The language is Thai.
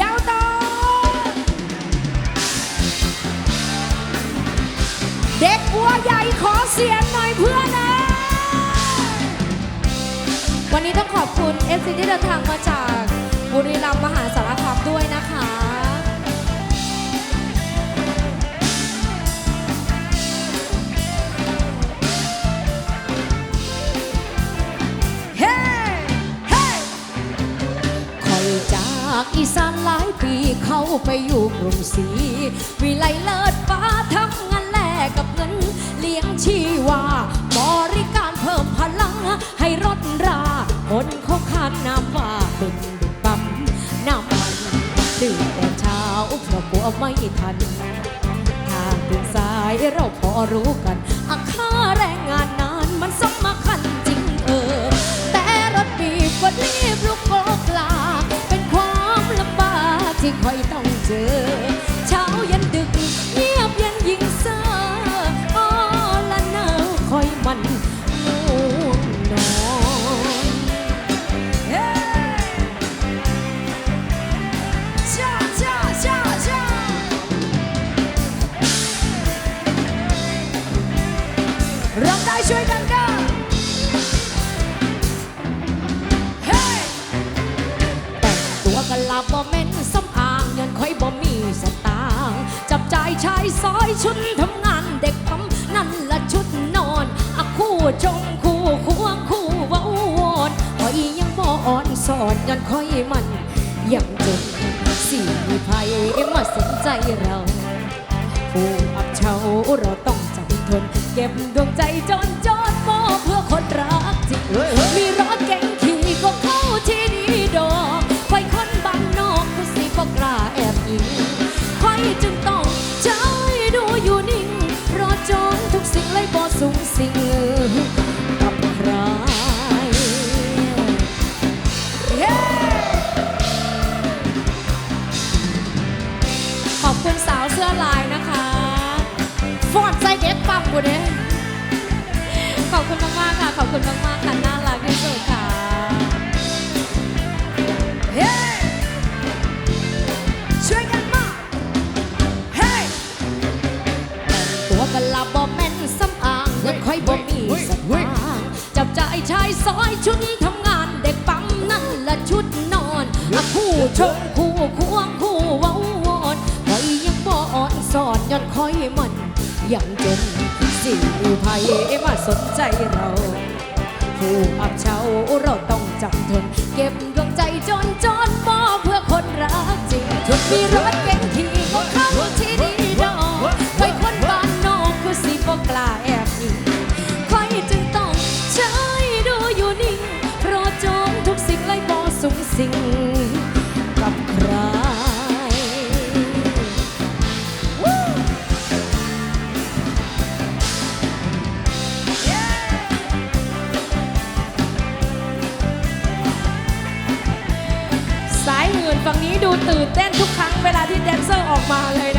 ยาวต่อเด็กบัวใหญ่ขอเสียงหน่อยเพื่อนนะ วันนี้ต้องขอบคุณเอฟซีที่เดินทางมาจากบุรีรัมย์มหาสารคามด้วยนะคะ จากอีสานหลายปีเข้าไปอยู่กรุงศรีวิไลเลิศฟ้าทำงานแลกกับเงิน เลี้ยงชีวาบริการเพิ่มพลังให้รถราคนเขาขานนามว่าเป็นดุปั๊มน้ำมันตื่นแต่เช้าเพราะกลัวไม่ทัน ทางถึงสายเราพอรู้กันอาค่าแรงงานนา คอยต้องเจอ เช้ายันดึกเงียบยันยิ่งเซออ้อละเนอคอยมันง่วงนอนเฮ้จ้าจ้าจ้าจ้า ร้องได้ช่วยกันกันเฮ้แต่งตัวกันลาบ่แม่นสำ อางเงินค่อยบ่มีสตางค์จับจ่ายชายซอยชุดทำงานเด็กปั๊มนั่นละชุดนอนอะคู่จงคู่ควงคู่ว้าวอนคอยยังบ่อ่อนสอนเงินค่อยมันยังจนสี่ภัยมาสนใจเราผู้อับเฉาเราต้องจำทน เก็บดวงใจจนจ คุณมากๆค่ะ ขอบคุณมากๆค่ะ น่ารักที่สุดค่ะเฮ้ช่วยกันมาเฮ้ตัวกันลาบอแม่นสำอางเงินค่อยบ่มีสตางค์จับจ่ายชายซอยชุดทำงานเด็กปั๊มนั่นละชุดนอนอะคู่ชงคู่ควงคู่เว้าวอนคอยยังบ่อ่อนสอนย้อนคอยมัน ยังจนสิ่ภัยมาสนใจเรา ผู้อับเฉาเราต้องจำทน เก็บดวงใจจนจนมอบเพื่อคนรักจริงชุดมีรถเก่ง ฝั่งนี้ดูตื่นเต้นทุกครั้งเวลาที่แดนเซอร์ออกมาเลย